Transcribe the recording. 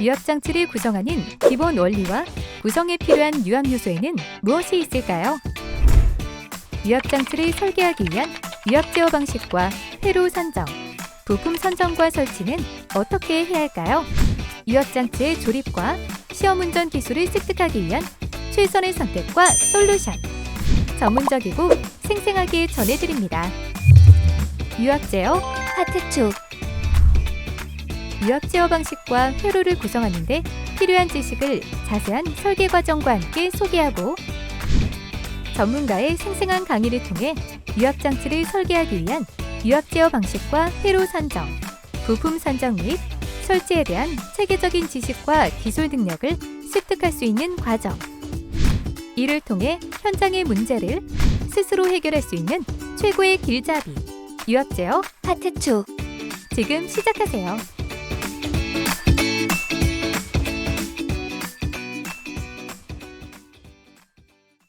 유압 장치를 구성하는 기본 원리와 구성에 필요한 유압 요소에는 무엇이 있을까요? 유압 장치를 설계하기 위한 유압 제어 방식과 회로 선정, 부품 선정과 설치는 어떻게 해야 할까요? 유압 장치의 조립과 시험 운전 기술을 습득하기 위한 최선의 선택과 솔루션. 전문적이고 생생하게 전해드립니다. 유압 제어 하트 촉, 유압 제어 방식과 회로를 구성하는데 필요한 지식을 자세한 설계 과정과 함께 소개하고 전문가의 생생한 강의를 통해 유압 장치를 설계하기 위한 유압 제어 방식과 회로 선정, 부품 선정 및 설치에 대한 체계적인 지식과 기술 능력을 습득할 수 있는 과정. 이를 통해 현장의 문제를 스스로 해결할 수 있는 최고의 길잡이. 유압 제어 하트 촉. 지금 시작하세요.